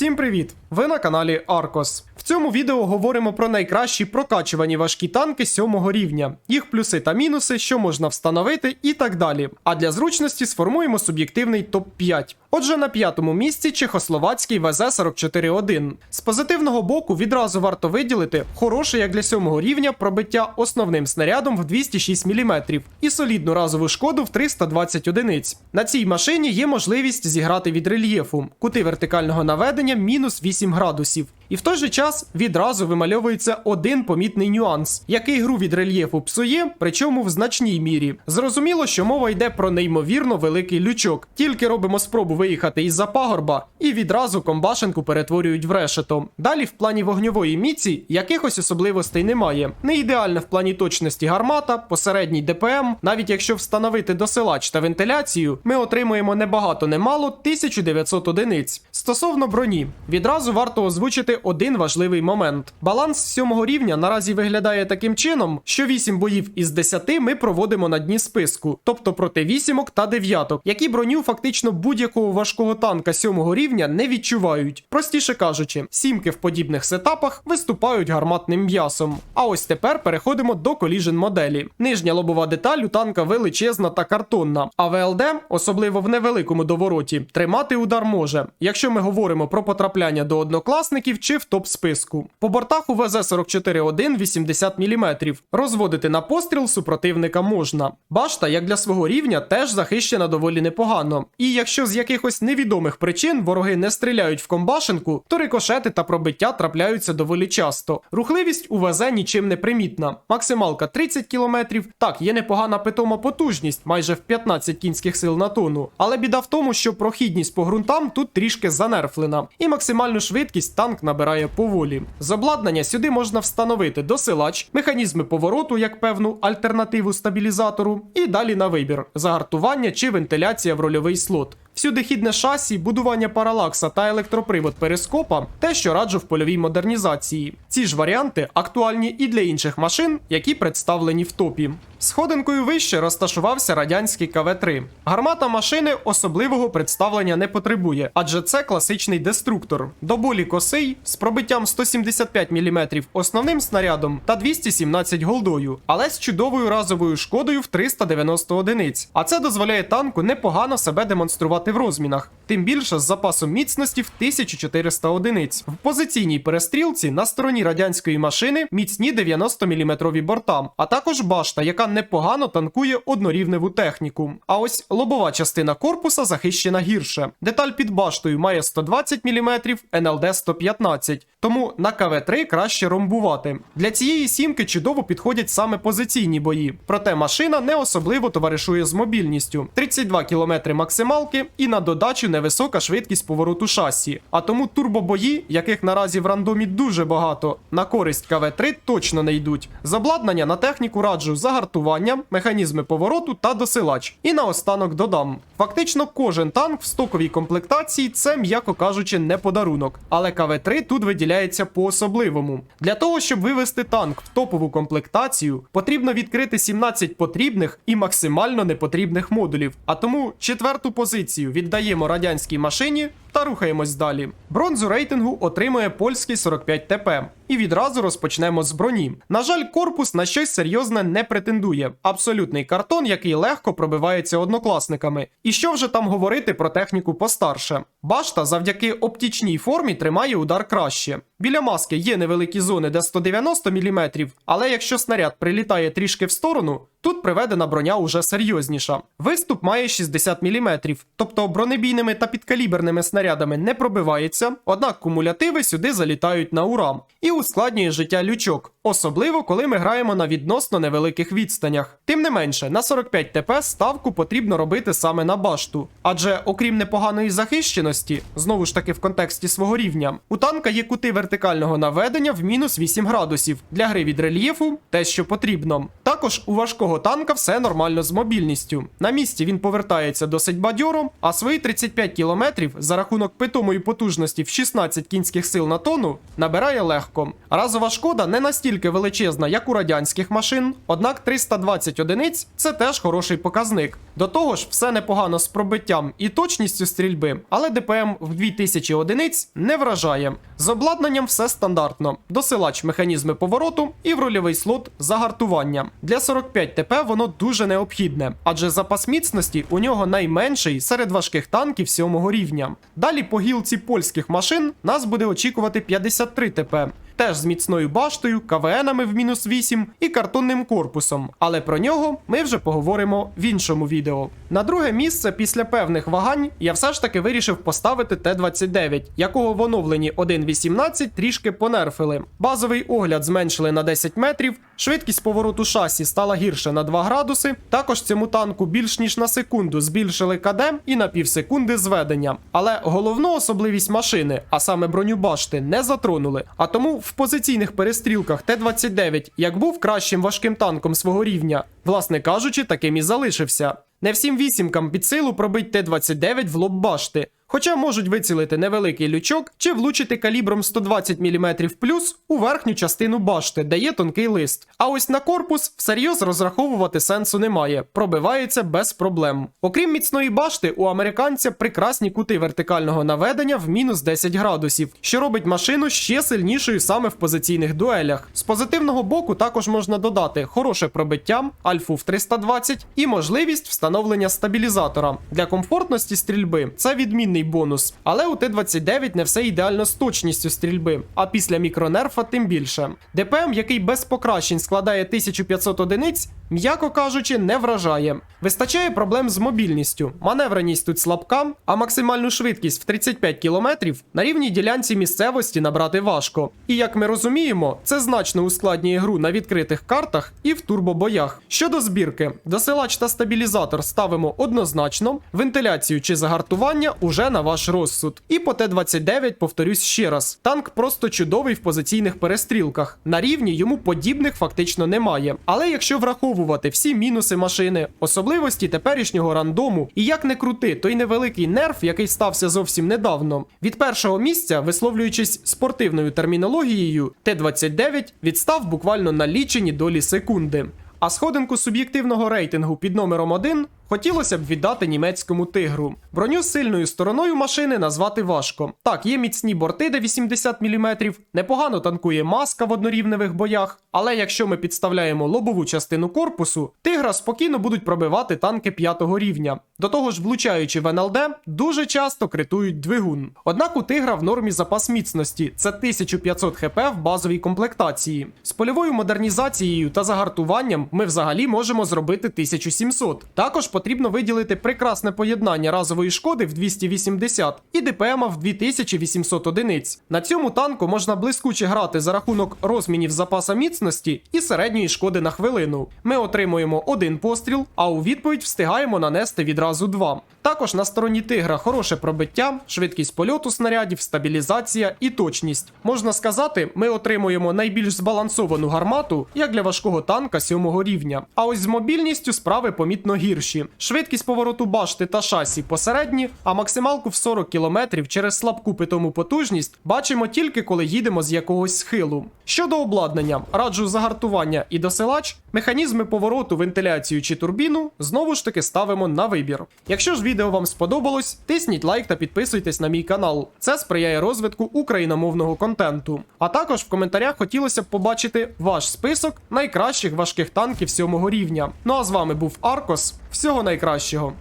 Всім привіт! Ви на каналі Аркос. В цьому відео говоримо про найкращі прокачувані важкі танки сьомого рівня, їх плюси та мінуси, що можна встановити і так далі. А для зручності сформуємо суб'єктивний топ-5. Отже, на п'ятому місці чехословацький ВЗ-44-1. З позитивного боку відразу варто виділити хороше, як для сьомого рівня, пробиття основним снарядом в 206 мм і солідну разову шкоду в 320 одиниць. На цій машині є можливість зіграти від рельєфу, кути вертикального наведення мінус 8 градусів. І в той же час відразу вимальовується один помітний нюанс, який гру від рельєфу псує, причому в значній мірі. Зрозуміло, що мова йде про неймовірно великий лючок. Тільки робимо спробу виїхати із-за пагорба, і відразу комбашенку перетворюють в решето. Далі в плані вогньової міці якихось особливостей немає. Не ідеальна в плані точності гармата, посередній ДПМ. Навіть якщо встановити досилач та вентиляцію, ми отримуємо небагато немало 1900 одиниць. Стосовно броні, відразу варто озвучити один важливий момент. Баланс сьомого рівня наразі виглядає таким чином, що 8 боїв із 10 ми проводимо на дні списку, тобто проти вісімок та дев'яток, які броню фактично будь-якого важкого танка сьомого рівня не відчувають. Простіше кажучи, сімки в подібних сетапах виступають гарматним м'ясом. А ось тепер переходимо до коліжен моделі. Нижня лобова деталь у танка величезна та картонна, а ВЛД, особливо в невеликому довороті, тримати удар може, якщо ми говоримо про потрапляння до однокласників чи в топ списку. По бортах у ВЗ-44-1 80 мм. Розводити на постріл супротивника можна. Башта, як для свого рівня, теж захищена доволі непогано. І якщо з якихось невідомих причин вороги не стріляють в комбашенку, то рикошети та пробиття трапляються доволі часто. Рухливість у ВЗ нічим не примітна. Максималка 30 км. Так, є непогана питома потужність, майже в 15 кінських сил на тонну. Але біда в тому, що прохідність по ґрунтам тут трішки занерфлена, і максимальну швидкість танк набирає поволі. З обладнання сюди можна встановити досилач, механізми повороту як певну альтернативу стабілізатору, і далі на вибір загартування чи вентиляція в рольовий слот. Всюдихідне шасі, будування паралакса та електропривод перископа те, що раджу в польовій модернізації. Ці ж варіанти актуальні і для інших машин, які представлені в топі. Сходинкою вище розташувався радянський КВ-3. Гармата машини особливого представлення не потребує, адже це класичний деструктор. До болі косий з пробиттям 175 мм основним снарядом та 217 голдою, але з чудовою разовою шкодою в 390 одиниць. А це дозволяє танку непогано себе демонструвати в розмінах, тим більше з запасом міцності в 1400 одиниць. В позиційній перестрілці на стороні радянської машини міцні 90 мм борта, а також башта, яка непогано танкує однорівневу техніку. А ось лобова частина корпуса захищена гірше. Деталь під баштою має 120 мм, НЛД 115, тому на КВ-3 краще ромбувати. Для цієї сімки чудово підходять саме позиційні бої, проте машина не особливо товаришує з мобільністю. 32 км максималки і на додачу невисока швидкість повороту шасі. А тому турбобої, яких наразі в рандомі дуже багато, на користь КВ-3 точно не йдуть. З обладнання на техніку раджу загартування, механізми повороту та досилач. І наостанок додам: фактично кожен танк в стоковій комплектації це, м'яко кажучи, не подарунок. Але КВ-3 тут виділяється по-особливому. Для того, щоб вивести танк в топову комплектацію, потрібно відкрити 17 потрібних і максимально непотрібних модулів. А тому четверту позицію віддаємо радянській машині та рухаємось далі. Бронзу рейтингу отримує польський 45 ТП. І відразу розпочнемо з броні. На жаль, корпус на щось серйозне не претендує. Абсолютний картон, який легко пробивається однокласниками. І що вже там говорити про техніку постарше? Башта завдяки оптічній формі тримає удар краще. Біля маски є невеликі зони, де 190 мм, але якщо снаряд прилітає трішки в сторону, тут приведена броня уже серйозніша. Виступ має 60 мм, тобто бронебійними та підкаліберними снарядами не пробивається, однак кумулятиви сюди залітають на ура. І ускладнює життя лючок, особливо коли ми граємо на відносно невеликих відстанях. Тим не менше, на 45 ТП ставку потрібно робити саме на башту, адже окрім непоганої захищеності, знову ж таки в контексті свого рівня, у танка є кути вертикального наведення в мінус 8 градусів. Для гри від рельєфу те, що потрібно. Також у важкого танка все нормально з мобільністю. На місці він повертається досить бадьоро, а свої 35 кілометрів за рахунок питомої потужності в 16 кінських сил на тонну набирає легко. Разова шкода не настільки величезна, як у радянських машин, однак 320 одиниць це теж хороший показник. До того ж, все непогано з пробиттям і точністю стрільби, але ДПМ в 2000 одиниць не вражає. З обладнанням все стандартно: досилач механізми повороту і в рольовий слот загартування. Для 45 ТП воно дуже необхідне, адже запас міцності у нього найменший серед важких танків сьомого рівня. Далі по гілці польських машин нас буде очікувати 53 ТП. Теж з міцною баштою, КВНами в мінус 8 і картонним корпусом. Але про нього ми вже поговоримо в іншому відео. На друге місце після певних вагань я все ж таки вирішив поставити Т-29, якого в оновленні 1.18 трішки понерфили. Базовий огляд зменшили на 10 метрів, швидкість повороту шасі стала гірше на 2 градуси. Також цьому танку більш ніж на секунду збільшили КД і на півсекунди зведення. Але головну особливість машини, а саме броню башти, не затронули. А тому в позиційних перестрілках Т-29 як був кращим важким танком свого рівня, власне кажучи, таким і залишився. Не всім вісімкам під силу пробить Т-29 в лоб башти. Хоча можуть вицілити невеликий лючок чи влучити калібром 120 мм плюс у верхню частину башти, де є тонкий лист. А ось на корпус всерйоз розраховувати сенсу немає, пробивається без проблем. Окрім міцної башти, у американця прекрасні кути вертикального наведення в мінус 10 градусів, що робить машину ще сильнішою саме в позиційних дуелях. З позитивного боку також можна додати хороше пробиття, альфу в 320 і можливість встановлення стабілізатора. Для комфортності стрільби це відмінний бонус. Але у Т-29 не все ідеально з точністю стрільби, а після мікронерфа тим більше. ДПМ, який без покращень складає 1500 одиниць, м'яко кажучи, не вражає. Вистачає проблем з мобільністю. Маневреність тут слабка, а максимальну швидкість в 35 км на рівній ділянці місцевості набрати важко. І як ми розуміємо, це значно ускладнює гру на відкритих картах і в турбобоях. Щодо збірки, досилач та стабілізатор ставимо однозначно, вентиляцію чи загартування уже на ваш розсуд. І по Т-29 повторюсь ще раз: танк просто чудовий в позиційних перестрілках. На рівні йому подібних фактично немає. Але якщо враховувати всі мінуси машини, особливості теперішнього рандому, і як не крути, той невеликий нерф, який стався зовсім недавно, від першого місця, висловлюючись спортивною термінологією, Т-29 відстав буквально на лічені долі секунди. А сходинку суб'єктивного рейтингу під номером 1 хотілося б віддати німецькому тигру. Броню з сильною стороною машини назвати важко. Так, є міцні борти, де 80 мм, непогано танкує маска в однорівневих боях, але якщо ми підставляємо лобову частину корпусу, тигра спокійно будуть пробивати танки 5 рівня. До того ж, влучаючи в НЛД, дуже часто критують двигун. Однак у тигра в нормі запас міцності це 1500 хп в базовій комплектації. З польовою модернізацією та загартуванням ми взагалі можемо зробити 1700. Також потрібно виділити прекрасне поєднання разової шкоди в 280 і ДПМа в 2800 одиниць. На цьому танку можна блискуче грати за рахунок розмінів запаса міцності і середньої шкоди на хвилину. Ми отримуємо один постріл, а у відповідь встигаємо нанести відразу два. Також на стороні тигра хороше пробиття, швидкість польоту снарядів, стабілізація і точність. Можна сказати, ми отримуємо найбільш збалансовану гармату, як для важкого танка сьомого рівня. А ось з мобільністю справи помітно гірші. Швидкість повороту башти та шасі посередні, а максималку в 40 км через слабку питому потужність бачимо тільки коли їдемо з якогось схилу. Щодо обладнання, раджу загартування і досилач, механізми повороту, вентиляцію чи турбіну знову ж таки ставимо на вибір. Якщо ж відео вам сподобалось, тисніть лайк та підписуйтесь на мій канал. Це сприяє розвитку україномовного контенту. А також в коментарях хотілося б побачити ваш список найкращих важких танків сьомого рівня. Ну а з вами був Аркос. Всього найкращого.